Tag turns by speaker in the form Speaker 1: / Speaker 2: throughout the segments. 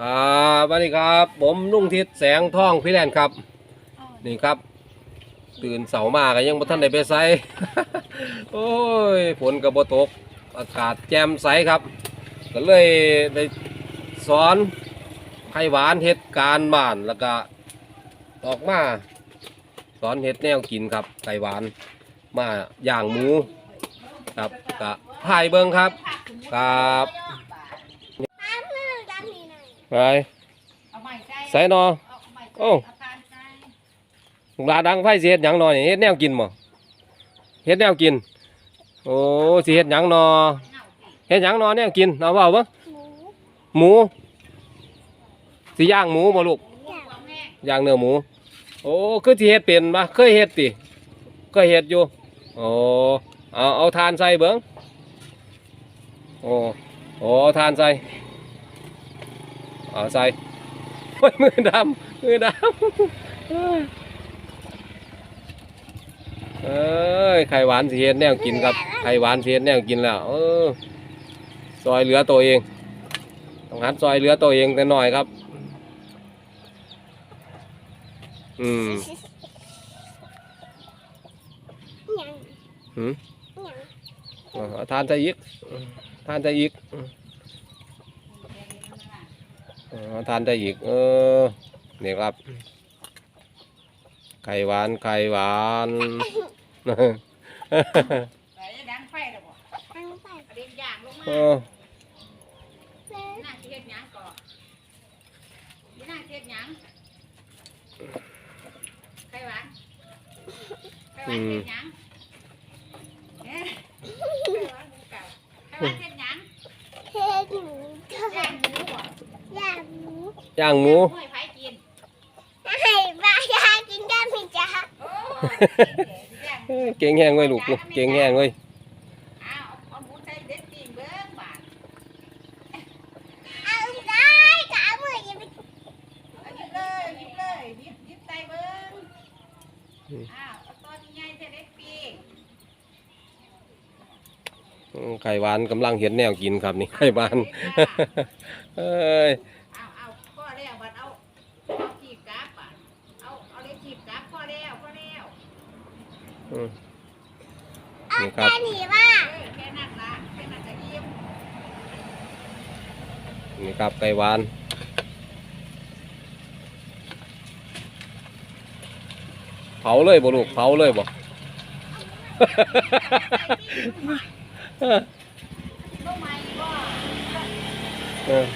Speaker 1: ครับสวัสดีครับ ผมนุ่งทิศแสงทองพี่แลนครับ นี่ครับ ตื่นเสาร์มาก็ยังบ่ทันได้ไปไสโอ้ยฝนก็บ่ตก อากาศแจ่มใสครับ ก็เลยได้สอนให้หวานเฮ็ดการบ้านแล้วก็ออกมาสอนเฮ็ดแนวกินครับไก่หวานมาย่างหมู ครับก็ถ่ายเบิ่งครับครับ
Speaker 2: น้ำมือดันนี่หน่อย
Speaker 1: ไป
Speaker 3: เอาใหม่ใจ
Speaker 1: ใส่นอ
Speaker 3: เอาใหม่ใจ
Speaker 1: โอ้
Speaker 3: เอาทานใจ
Speaker 1: ลูกหลานดังไฟสิเฮ็ดหยังหนอนี่เฮ็ดแนวกินบ่เฮ็ดแนวกิน โอ้สิเฮ็ดหยังหนอ
Speaker 3: เน่าสิ
Speaker 1: เฮ็ดหยังหนอแนวกินเอาเว้าบ่
Speaker 2: หมู
Speaker 1: สิย่างหมูบ่ลูก
Speaker 3: หมูเอาแม่
Speaker 1: ย่างเนื้อหมู โอ้ คือสิเฮ็ดเป็นบ่เคยเฮ็ดติเคยเฮ็ดอยู่ โอ้ เอา เอาทานใส่เบิ่งโอ้ โอ้ทานใส่ เอาใส่โอ้ยมือดำมือดำเอ้ยไข่หวานสิเฮ็ดแนวกินครับไข่หวานสิเฮ็ดแนวกินแล้วเออซอยเหลือตัวเองต้องหัดซอยเหลือตัวเองแต่น้อยครับ อืม
Speaker 2: ยัง
Speaker 1: หืม
Speaker 2: ยัง
Speaker 1: เอาทานใจอีกทานใจอีกเอา ทานใจอีก เออนี่ครับ ไข่หวาน ไข่หวาน
Speaker 3: ใส่ดังไฟแล้วบ่
Speaker 2: ตั้งไป
Speaker 3: เอาเด็นย่างลงมา
Speaker 1: เออ
Speaker 2: เลย
Speaker 3: น่าสิเฮ็ดหยังก่อนนี่น่าสิเฮ็ดหยังไข่หวานไข่หวานเฮ็ดหยังเอ๊ะไข่หวานหมูเก่าไข่หวานเฮ็ดหยัง
Speaker 2: เฮ็ดหมูทอ
Speaker 3: ย่าง
Speaker 2: ด
Speaker 3: หมูบ่
Speaker 2: ย่างหมู
Speaker 1: ย่างหมู
Speaker 3: ให้ไผกิน
Speaker 2: ให้บ้ายากินได้ไหมจ๊ะ
Speaker 3: โอ้ย่าง
Speaker 1: เอ้ยเก่งแห้งเว้ยลูกเก่งแห้งเว้ย
Speaker 3: อ้าวเอาหมูใส่เด็ดปิ้งเบิ่งบาด
Speaker 2: เอาได้ขามืออยังไป
Speaker 3: เอาหยิบเลยหยิบเลยหยิบหยิบใส่เบิ่งอ้าวเอาตอนใหญ่ใส่เด็ดปิ้ง
Speaker 1: อืมไข่หวานกำลังเห็นแนวกินครับนี่ไข่หวาน เอ้ย
Speaker 3: เอาเอาพ่อแล้วบัดเอาเอาจีบกราฟอะเอาเอาเล็กจีบกราฟพ่อแล้วพ่อแล้ว
Speaker 1: อืม
Speaker 2: เอา
Speaker 1: นี่ครั
Speaker 2: แต่
Speaker 1: บ
Speaker 2: หนีว่า
Speaker 3: เออแค่นั้นละแค่นั้นจะยิ้ม
Speaker 1: นี่ครับไก่หวานเผาเลยบ่ลูกเผาเลยบ่
Speaker 3: ลูกไม้บ่
Speaker 1: เออ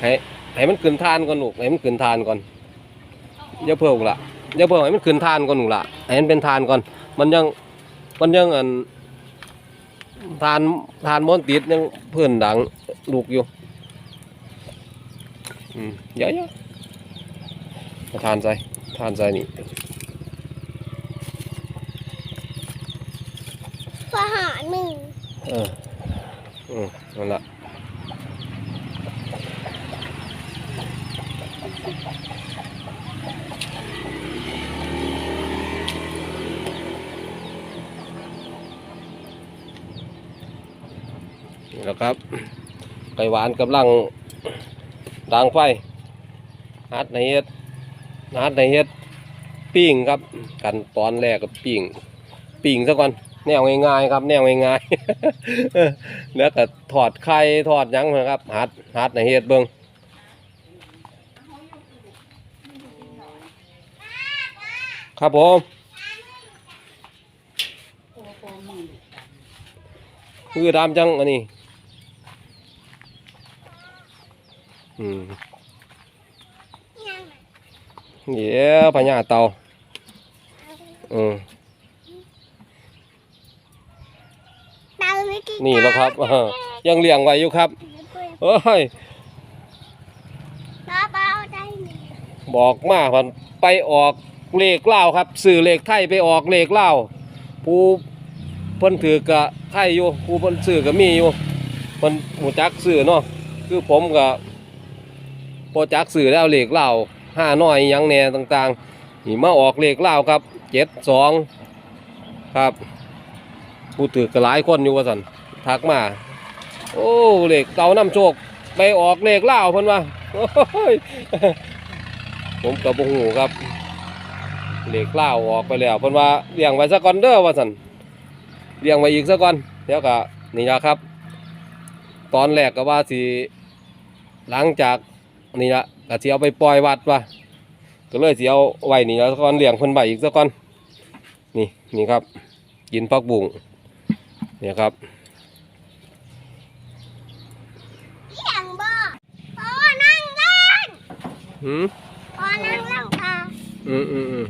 Speaker 1: ให้ให้มันขึ้นทานก่อนลูกให้มันขึ้นทานก่อนอย่าเพิ่งละ อย่าเพิ่งให้มันขึ้นทานก่อนลูกละให้มันเป็นทานก่อน มันยังมันยังอันทานทานมอนติดยังเพื่อนดังลูกอยู่อืมเยอะๆเอาทานใส่ทานใส่นี่
Speaker 2: พอหาหนึ่ง
Speaker 1: เอออืมนั่นละ นี่แหละครับ ไก่หวานกำลังดังไฟฮัดในเฮ็ดฮัดในเฮ็ดปิ้งครับ กันตอนแรกกับปิ้งปิ้งซะก่อนแนวง่ายๆครับ แนวง่ายๆแล้วก็ถอดไข่ถอดยังนะครับฮัดฮัดในเฮ็ดเบิ่ง ครับผม
Speaker 3: โอ้โหมือ
Speaker 1: คือดำจังอันนี้ อืม
Speaker 2: ยัง
Speaker 1: เดี๋ยวพญาเต่าอืม
Speaker 2: เตาไม่กิน
Speaker 1: นี่แหล้วครับเออยังเลี้ยงไว้อยู่ครับเอ้ย
Speaker 2: ป้าเบาได้ไหม
Speaker 1: บอกมาพันไปออก เลขเล่าครับสื่อเลขไทยไปออกเลขเล่าผู้เพิ่นถือกะไทยอยู่ผู้เพิ่นซื้อก็มีอยู่เพิ่นหมูจักซื้อเนาะคือผมก็พอจักซื้อแล้วเลขเล่าห้าน้อยยังแน่ต่างๆนี่มาออกเลขเล่าครับเจ็ดสองครับ ผู้ถือก็หลายคนอยู่ว่าสันทักมาโอ้เลขเต่าน้ำโชคไปออกเลขเล่าเพิ่นว่าโอ้ยผมกับบุหูครับ เลขเล่าวออกไปแล้วเพิ่นว่าเลี้ยงไว้ซะก่อนเด้อว่าซั่นเลี้ยงไว้อีกซะก่อนเดี๋ยวก็นี่นะครับ ตอนแรกก็ว่าสิหลังจากนี่ละก็สิเอาไปปล่อยวัดว่าก็เลยสิเอาไว้นี่ละซะก่อนเลี้ยงเพิ่นไว้อีกซะก่อนนี่นี่ครับ กินผักบุ้งเนี่ยครับ
Speaker 2: เสียงบ่พ่อนั่งล่าง
Speaker 1: หืม
Speaker 2: พ่อนั่งล่างค่ะ
Speaker 1: อืมอืมอืม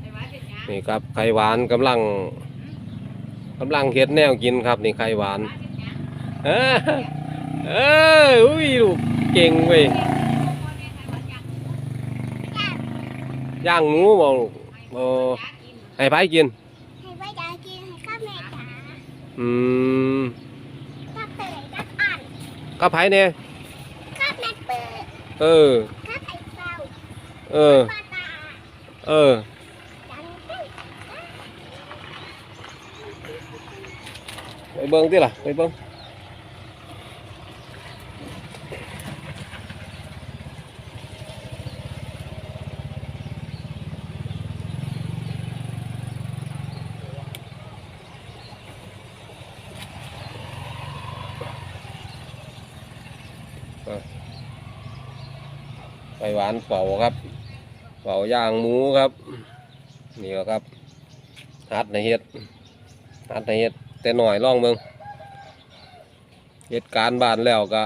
Speaker 3: ไอ้หวานเป็นหยัง
Speaker 1: นี่ ครับไข่หวานกำลังกำลังเฮ็ดแนวกินครับนี่ไข่หวาน
Speaker 3: หวานเป็นหยัง
Speaker 1: เออเอออุ้ยลูกเก่งเว้ย
Speaker 3: คนเนี่ยใครหวานหยัง
Speaker 1: ย่างหมูบ่ลูกโอ้
Speaker 3: อยากกิน
Speaker 1: ให้ไผกิน
Speaker 2: ให้พ่อยายกินให้ข้าแม่จ๋า
Speaker 1: อืม
Speaker 2: ข้าเตยข้าอ่าน
Speaker 1: ก็ไผเนี่ย
Speaker 2: ข้าแม่เปิด
Speaker 1: เออ
Speaker 2: ข้าไอ้เฝ้า
Speaker 1: เออ
Speaker 2: ป้าตา
Speaker 1: เออ
Speaker 2: จังเต้น
Speaker 1: ไปเบิ่งติล่ะ ไปเบิ่งไข่หวานเป่าครับ เป่าย่างหมูครับ นี่ครับฮัดในเฮ็ดฮัดในเฮ็ด แต่หน่อยลองเบิ่งเหตุการณ์บ้านแล้วก็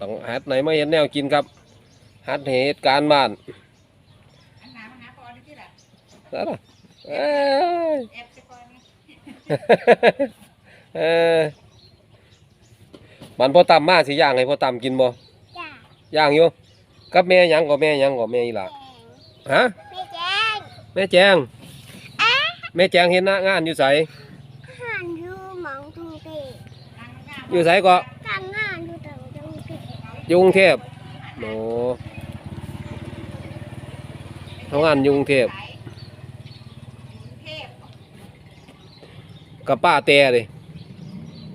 Speaker 1: ต้องฮัดไหนมาเห็นแนวกินครับฮัดให้เหตุการณ์บ้าน
Speaker 3: อันหนามาหาพอได้ที่ละ
Speaker 1: นั่นน่ะเอ้ย
Speaker 3: แอบจะพอนี่
Speaker 1: เออมันพอตำมาสิย่างให้พอตำกินบ่
Speaker 2: จ้า
Speaker 1: ย่างอยู่กับแม่หยังก็แม่หยังก็แม่อีหล่ะ
Speaker 2: แดง
Speaker 1: ฮะ
Speaker 2: ไม่แจ้ง
Speaker 1: แม่แจงแม่แจงเห็นหน้างานอยู่ไส
Speaker 2: ห่านอยู่หมองตุงเตะ
Speaker 3: นั่งหน้า
Speaker 1: อยู่ไสก็
Speaker 2: กลางงานอยู่ตรงตุงเตะ
Speaker 1: อยู่กรุงเทพโอ้ทำงานอยู่กรุงเทพ
Speaker 3: กรุงเทพ
Speaker 1: กับป้าแต่เลย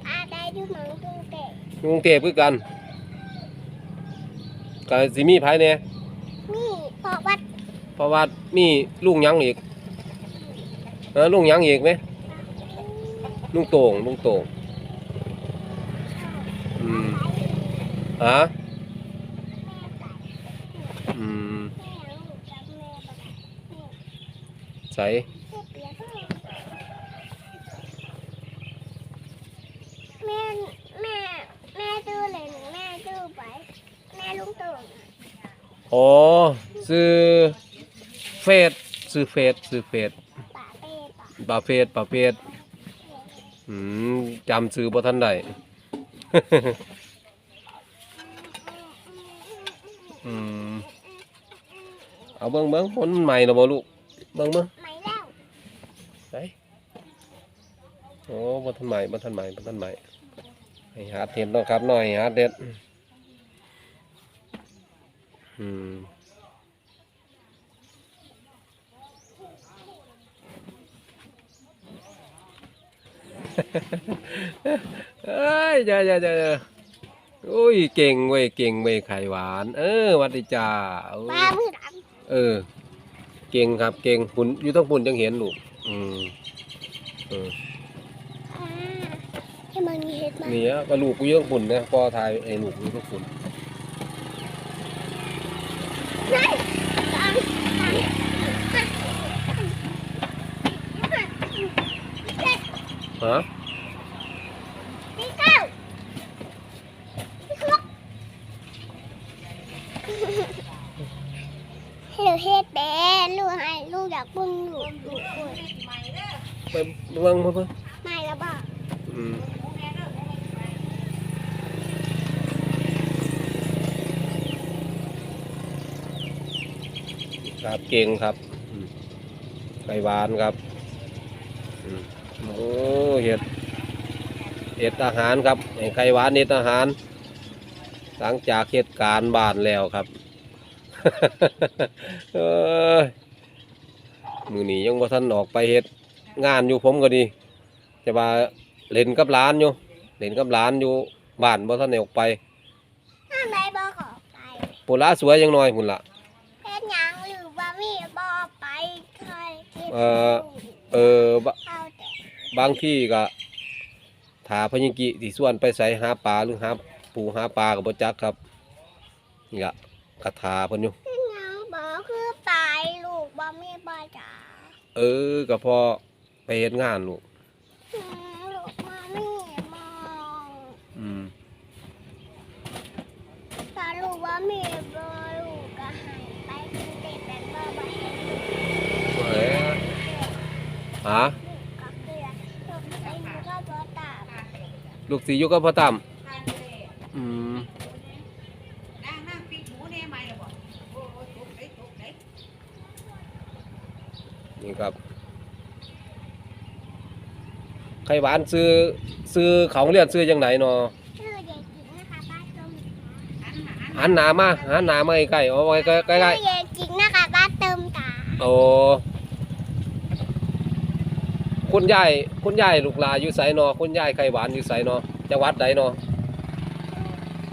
Speaker 2: อาได้อยู่หมองตุงเตะ
Speaker 1: อยู่กรุงเทพคือกันก็สิมีไผแหน่
Speaker 2: นี่พอวัด
Speaker 1: เพราะว่ามีลุงหยังอีกเออลุงหยังอีกไหมลุงโต่งลุงโต่งอืม ฮะอืม
Speaker 2: แม่ลูกกับแม่บักนี่
Speaker 1: ใส่
Speaker 2: เฮ็ดเปียกเด้อแม่แม่แม่ดูเลยแม่ดูไปแม่ลุงตู่น่ะ
Speaker 1: อ๋อซื้อเฟสซื้อเฟสซื้อเฟส
Speaker 2: ป่าเป้ป่า
Speaker 1: ปลาเฟสปลาเฟสอืมจำซื้อบ่ทันได้ อืมเอาเบิ่งเบิ่งผลมันใหม่แล้วบ่ลูกเบิ่งเบิ่ง
Speaker 2: ไม่แล้ว
Speaker 1: ไหนโอ้บ่ทันใหม่บ่ทันใหม่บ่ทันใหม่ให้หาเห็ดเนาะครับหน่อยหาเด็ดอืมเอ้ยจ้าจ้าจ้าจ้า โอ้ยเก่งเว้ยเก่งเว้ยไข่หวาน เออหวัดดีจ้าโอ้ย
Speaker 2: ปลามือด
Speaker 1: เออ เก่งครับเก่งปุ่นอยู่ต้องปุ่นจังเห็นลูกอืมเออำ
Speaker 2: อ่าให้มันมีเห็ดไหม
Speaker 1: นี่อะก็ลูกกูอยู่ต้องปุ่นนะพอทายไอ้ลูกกูอยู่ต้องปุ่น
Speaker 2: นั่นตังตัง
Speaker 1: ฮะ
Speaker 2: พี่เก้าพี่ครกให้เราเฮ็ดแบนลูก ให้ลูกอยากปุ้งลูกลูกปุ้ง
Speaker 3: ใหม่เด้อ
Speaker 1: ไปเบิ่งมาเบิ่ง
Speaker 2: ไม่แล้วบ่
Speaker 1: อืมครับเก่งครับไข่หวานครับโอ้เห็ดเห็ดอาหารครับไอ้ไข่หวานเห็ดอาหาร หลังจากเหตุการณ์บานแล้วครับ เอ้ย มือนี้ยังบ่ทันออกไปเฮ็ดงานอยู่ผมก็ดีจะว่าเล่นกับหลานอยู่เล่นกับหลานอยู่บ้านบ่ทันได้ออกไป
Speaker 2: ทำไมบอกออกไป
Speaker 1: ปุระสวยยังน้อยพุ่นล่ะ
Speaker 2: เฮ็ดหยังหรือว่ามีบอกไปเคยคิด
Speaker 1: เอ่อ เออบะ
Speaker 2: เอาแต่
Speaker 1: บางที่ก็ถาพญิกิที่ส่วนไปใส่หาปลาหรือหาปูหาปลาก็บ่จักครับนี่ล่ะกระถาเพิ่นอยู่
Speaker 2: เฮ็ดหยังบอกคือตายลูกบ่มีบ่จ๋า
Speaker 1: เออก็พอไปเฮ็ดงานลูก
Speaker 2: อืมลูกบ่มีมอง
Speaker 1: อืม
Speaker 2: ถ้าลูกบ่มีบ่ลูกก็ให้ไปกินเด็กเป็นบ่บ่เห็น
Speaker 1: เอ้ยหา
Speaker 2: ก็คือลูกไปอยู่ก็บ่ตาม
Speaker 1: ลูกสิอยู่กับพ่อตั้ม
Speaker 3: ทานเลย
Speaker 1: อืม
Speaker 3: นั่งนั่งปีกหมูเนี่ยไม่หรอบอกโอ้โหทุกไหนทุกไหน
Speaker 1: นี่ครับ ไข่หวานซื้อซื้อของเรียนซื้อจังไหนเนาะ
Speaker 2: ชื่อเด็กหญิงนะคะป้าต้ม
Speaker 3: หันหา
Speaker 1: หันหน้ามาหันหน้ามาใกล้ๆเอาไว้ใกล้ใกล้
Speaker 2: ชื่อเด็กหญิงนะคะป้าเติมตา
Speaker 1: ๆโอ้คุณยายคุณยายลูกหลานอยู่ไสเนาะคุณยายไข่หวานอยู่ไสเนาะจังหวัดใดเนาะ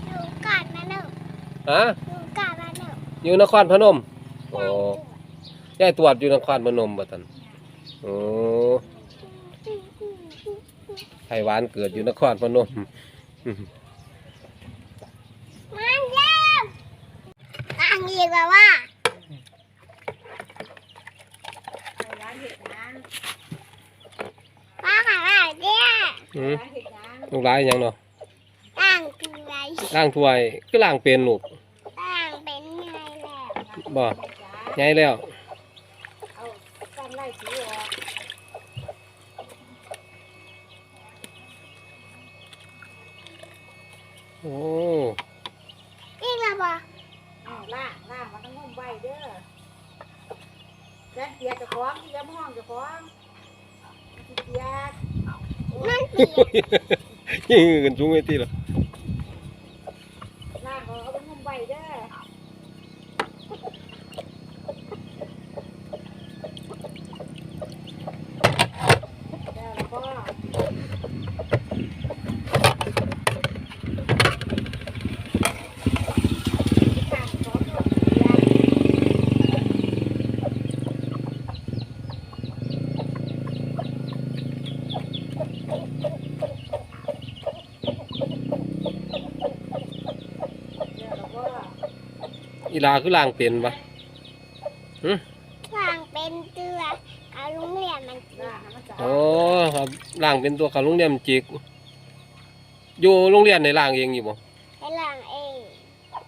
Speaker 2: หนูกาดมาเนอะ
Speaker 1: ฮะ
Speaker 2: หนูกาดมาเนอะ
Speaker 1: อยู่นครพนมโอ้ ยายตรวจอยู่นครพนมบ่ทันโอ้ ไข่หวานเกิดอยู่นครพนม
Speaker 2: มันเร็วตั้งอีกแล้วว่า
Speaker 3: ร้านเห็ดนาง
Speaker 2: ป้าขายอะไรเนี่ย
Speaker 1: อืม
Speaker 3: ร้านเห็ดนาง
Speaker 1: ลูกหลานยังเนาะ
Speaker 2: ตั้งคืออะไร
Speaker 1: ล้างถ้วยก็ล้างเป็นลูก
Speaker 2: ตั้งเป็นไงแล้ว
Speaker 1: บ่
Speaker 3: จ้า
Speaker 1: ใหญ่แล้ว
Speaker 3: เอาตั้งไล่สีออก
Speaker 1: โอ้
Speaker 2: อีกแล้วบ่
Speaker 3: เอาล่างล่างมันต้องงมไว้เด้อแจ้งเกียร์จะฟ้องที่จะม่องจะฟ้องเกียร์
Speaker 2: มันเปียก
Speaker 1: ยิงกันสูงไอ้ที่ละ
Speaker 3: ล่างเอาเอาไปงมไว้เด้อแล้วก็ข้างสองคนเกียร์ เดี๋ยวเราก็
Speaker 1: อีลาคือล้างเป็นปะ
Speaker 2: ตั้งเป็นเกลือเอาลุงเรียนมันกิน
Speaker 3: ล่างให้มันสะอา
Speaker 1: โอ้
Speaker 3: ด
Speaker 1: ครับล้างเป็นตัวเขาโรงเรียนมันจิก อยู่โรงเรียนในล้างเองอยู่บ่
Speaker 2: ให้ล้างเอง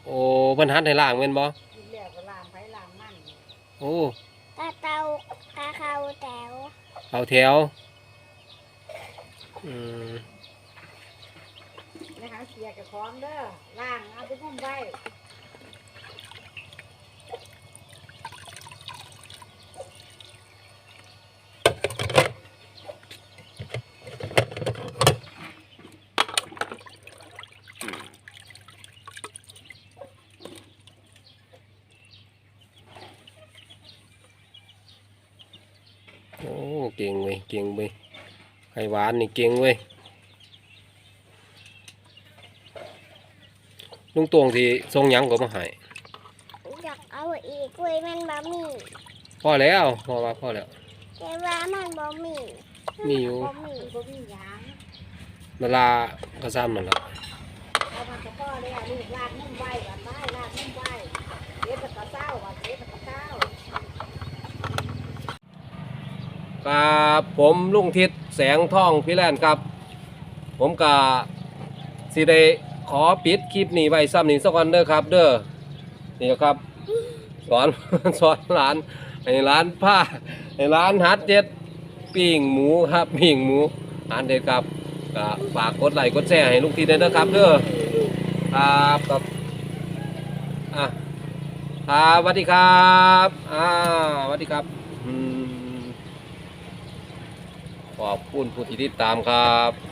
Speaker 1: โอ้เพิ่นหัดให้ล้างแม่นบ่
Speaker 3: กินแล้วก็ล่างไปล่างมัน
Speaker 1: โอ้
Speaker 2: กระเตากระเขาแต๋ว
Speaker 1: เอาแถวอืม
Speaker 3: นะคะเสียกับของเด้อล่างเอาไปงมไว้
Speaker 1: โอ้ เก่งเว้ยเก่งเว้ยไข่หวานนี่เก่งเว้ยลุงตวงที่ทรงหยังก็มาให้
Speaker 2: อยากเอาอีกเว้ยมันบะหมี่
Speaker 1: พอแล้วพอว่าพอแล้ว
Speaker 2: แต่ว่ามันบะหมี่
Speaker 1: มีอยู่
Speaker 2: บะหมี่
Speaker 3: มันก็มีหยาง
Speaker 1: เวลาก็ซ้ำนั่นแหละ
Speaker 3: เอามาตะก้อเลยอะลูกล่างงมไว้ก่อนไว้ล่างงมไว้เดี๋ยวจะกระเซ้าก่อนเดี๋ยวจะกระเซ้า
Speaker 1: ครับผมลุงทิศแสงท่องพี่แลนครับ ผมกะสิได้ขอปิดคลิปนี้ไว้ซ้ำนี้สักวันเด้อครับ เด้อนี่ครับ สอนสอนร้านให้ร้านผ้าให้ร้านฮัดเจ็ดปิ้งหมูครับปิ้งหมูอาหารเด็ดครับก็ฝากกดไลค์กดแชร์ให้ลุงทิศด้วยนะครับเด้อครับครับอะครับสวัสดีครับอ่าสวัสดีครับอืม ขอบคุณผู้ที่ติดตามครับ